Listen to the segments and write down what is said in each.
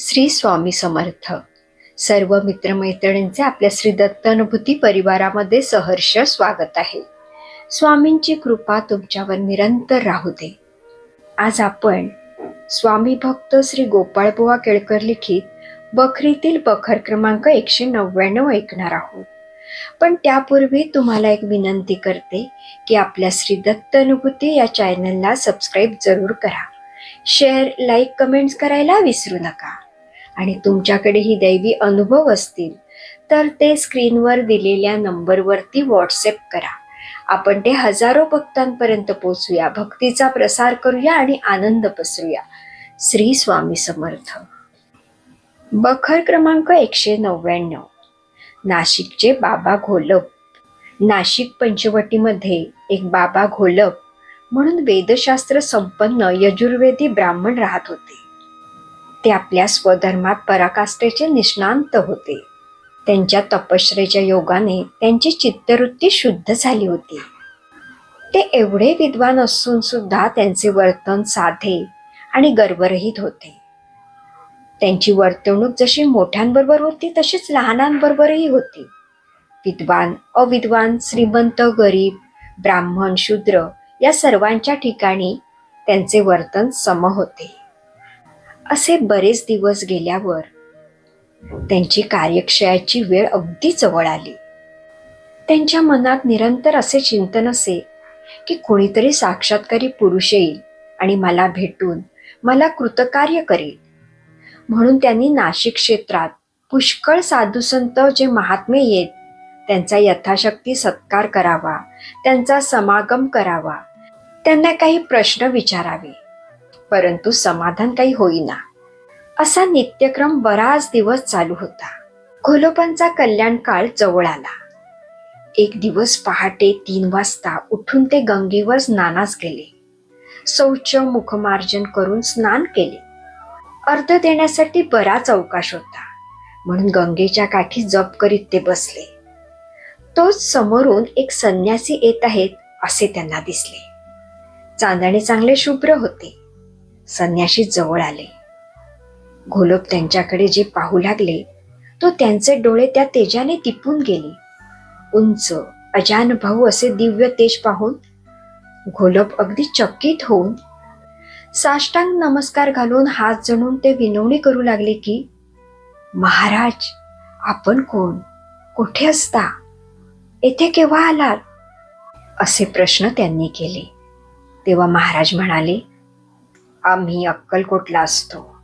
श्री स्वामी समर्थ. सर्व मित्रमैत्रिणींचे आपल्या श्री दत्तानुभूती परिवारामध्ये सहर्ष स्वागत आहे. स्वामींची कृपा तुमच्यावर निरंतर राहू दे. आज आपण स्वामी भक्त श्री गोपाळबुवा केळकर लिखित बखरीतील बखर क्रमांक एकशे नव्याण्णव ऐकणार आहोत. पण त्यापूर्वी तुम्हाला एक विनंती करते की आपल्या श्री दत्त अनुभूती या चॅनलला सबस्क्राईब जरूर करा. शेअर लाईक कमेंट्स करायला विसरू नका. आणि तुमच्याकडे ही दैवी अनुभव असतील तर ते स्क्रीनवर दिलेल्या नंबरवरती व्हॉट्सअप करा. आपण ते हजारो भक्तांपर्यंत पोचूया भक्तीचा प्रसार करूया आणि आनंद पसरूया. श्री स्वामी समर्थ. बखर क्रमांक एकशे नव्याण्णव. नाशिकचे बाबा घोलप. नाशिक पंचवटीमध्ये एक बाबा घोलप म्हणून वेदशास्त्र संपन्न यजुर्वेदी ब्राह्मण राहत होते. ते आपल्या स्वधर्मात पराकाष्ठेचे निष्णांत होते. त्यांच्या तपश्रेच्या योगाने त्यांची चित्तवृत्ती शुद्ध झाली होती. ते एवढे विद्वान असून सुद्धा त्यांचे वर्तन साधे आणि गर्वरहित होते. त्यांची वर्तवणूक जशी मोठ्यांबरोबर होती तशीच लहानांबरोबरही होती. विद्वान अविद्वान श्रीमंत गरीब ब्राह्मण शूद्र या सर्वांच्या ठिकाणी त्यांचे वर्तन सम होते. असे बरेच दिवस गेल्यावर त्यांची कार्यक्षयाची वेळ अगदी जवळ आली. त्यांच्या मनात निरंतर असे चिंतन असे की कोणीतरी साक्षात्कारी पुरुष येईल आणि मला भेटून मला कृतकार्य करेल. म्हणून त्यांनी नाशिक क्षेत्रात पुष्कळ साधुसंत जे महात्मे येत त्यांचा यथाशक्ती सत्कार करावा त्यांचा समागम करावा त्यांना काही प्रश्न विचारावे. परंतु समाधान काही होईना. असा नित्यक्रम बराच दिवस चालू होता. खोलोपांचा कल्याण काळ जवळ आला. एक दिवस पहाटे तीन वाजता उठून ते गंगेवर स्नानास गेले. शौच मुखमार्जन करून स्नान केले. अर्ध देण्यासाठी बराच अवकाश होता. म्हणून गंगेच्या काठी जप करीत ते बसले. तोच समोरून एक संन्यासी येत आहेत असे त्यांना दिसले. चांदणे चांगले शुभ्र होते. संन्याशी जवळ आले. घोलप त्यांच्याकडे जे पाहू लागले तो त्यांचे डोळे त्या तेजाने तिपून गेले. उंच अजान भाऊ असे दिव्य तेज पाहून घोलप अगदी चकित होऊन साष्टांग नमस्कार घालून हात जणून ते विनवणी करू लागले की महाराज आपण कोण? कुठे असता? येथे केव्हा आलात? असे प्रश्न त्यांनी केले. तेव्हा महाराज म्हणाले आम्ही अक्कलकोटला असतो?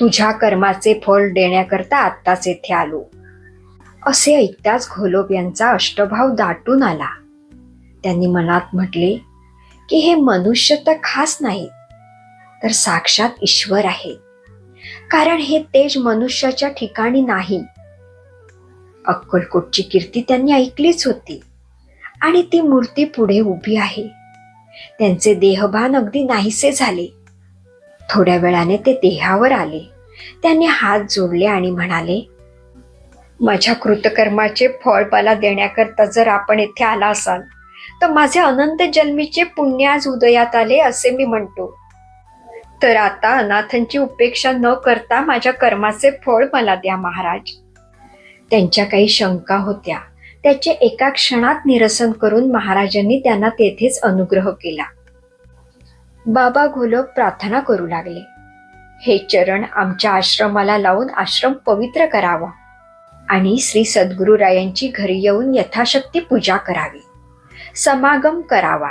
तुझ्या कर्माचे फळ देण्याकरता आत्ताच येथे आलो. असे ऐकताच घोलोप यांचा अष्टभाव दाटून आला. त्यांनी मनात म्हटले की हे मनुष्य तर खास नाहीत तर साक्षात ईश्वर आहे. कारण हे तेज मनुष्याच्या ठिकाणी नाही. अक्कलकोटची कीर्ती त्यांनी ऐकलीच होती आणि ती मूर्ती पुढे उभी आहे. त्यांचे देहभान अगदी नाहीसे झाले. थोड्या वेळाने ते देहावर आले. त्यांनी हात जोडले आणि म्हणाले माझ्या कृतकर्माचे फळ मला देण्याकरता जर आपण येथे आला असाल तर माझे अनंत जन्मीचे पुण्य आज उदयात आले असे मी म्हणतो. तर आता अनाथांची उपेक्षा न करता माझ्या कर्माचे फळ मला द्या महाराज. त्यांच्या काही शंका होत्या. त्याचे एका क्षणात निरसन करून महाराजांनी त्यांना तेथेच अनुग्रह केला. बाबा घोलप प्रार्थना करू लागले. हे चरण आमच्या आश्रमाला लावून आश्रम पवित्र करावा. आणि श्री सद्गुरुरायांची घरी येऊन यथाशक्ती पूजा करावी. समागम करावा.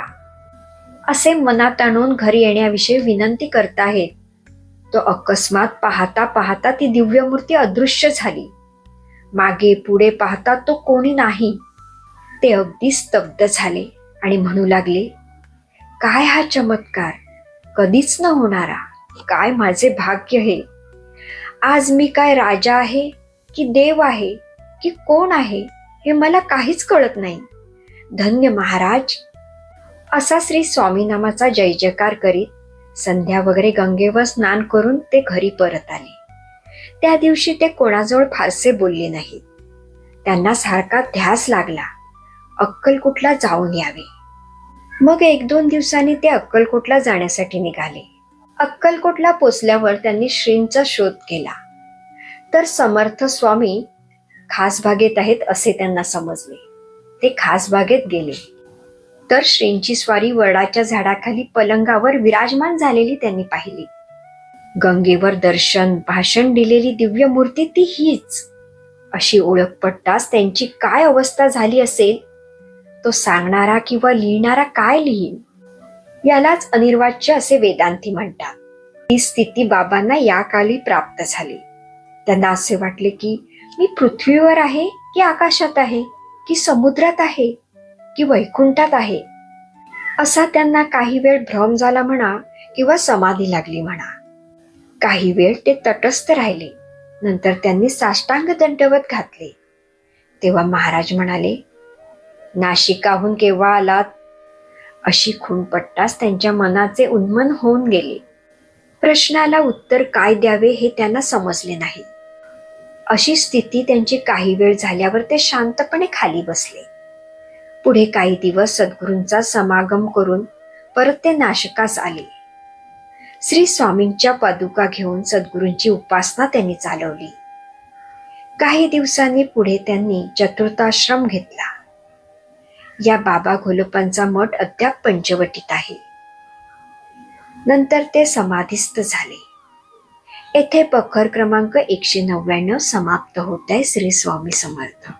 असे मनात आणून घरी येण्याविषयी विनंती करताहेत. तो अकस्मात पाहता पाहता ती दिव्यमूर्ती अदृश्य झाली. मागे पुढे पाहता तो कोणी नाही. ते अगदी स्तब्ध झाले आणि म्हणू लागले काय हा चमत्कार? कधीच न होणारा. काय माझे भाग्य हे? आज मी काय राजा आहे की देव आहे की कोण आहे हे मला काहीच कळत नाही. धन्य महाराज. असा श्री स्वामीनामाचा जय जयकार करीत संध्या वगैरे गंगेवर स्नान करून ते घरी परत आले. त्या दिवशी ते कोणाजवळ फारसे बोलले नाहीत. त्यांना सारखा ध्यास लागला. अक्कल कुठला जाऊन यावे. मग एक दोन दिवसांनी ते अक्कलकोटला जाण्यासाठी निघाले. अक्कलकोटला पोचल्यावर त्यांनी श्रींचा शोध केला. तर समर्थ स्वामी खास बागेत आहेत असे त्यांना समजले. ते खास बागेत गेले. तर श्रींची स्वारी वडाच्या झाडाखाली पलंगावर विराजमान झालेली त्यांनी पाहिली. गंगेवर दर्शन भाषण दिलेली दिव्य मूर्ती ती हीच अशी ओळख पडताच त्यांची काय अवस्था झाली असेल? तो सांगणारा किंवा लिहिणारा काय लिहीन? यालाच अनिर्वाच्य असे वेदांती म्हणतात. ही स्थिती बाबांना या काली प्राप्त झाली. त्यांना असे वाटले की मी पृथ्वीवर आहे की आकाशात आहे की समुद्रात आहे की वैकुंठात आहे? असा त्यांना काही वेळ भ्रम झाला म्हणा किंवा समाधी लागली म्हणा. काही वेळ ते तटस्थ राहिले. नंतर त्यांनी साष्टांग दंडवत घातले. तेव्हा महाराज म्हणाले नाशिकाहून केव्हा आलात? अशी खून पट्टास त्यांच्या मनाचे उन्मन होऊन गेले. प्रश्नाला उत्तर काय द्यावे हे त्यांना समजले नाही. अशी स्थिती त्यांची काही वेळ झाल्यावर ते शांतपणे खाली बसले. पुढे काही दिवस सद्गुरूंचा समागम करून परत ते नाशकास आले. श्री स्वामींच्या पादुका घेऊन सद्गुरूंची उपासना त्यांनी चालवली. काही दिवसांनी पुढे त्यांनी चतुर्थाश्रम घेतला. या बाबा घोलपांचा मठ अद्याप पंचवटीत आहे. नंतर ते समाधीस्थ झाले. येथे पखर क्रमांक एकशे नव्याण्णव समाप्त होत आहे श्री स्वामी समर्थ.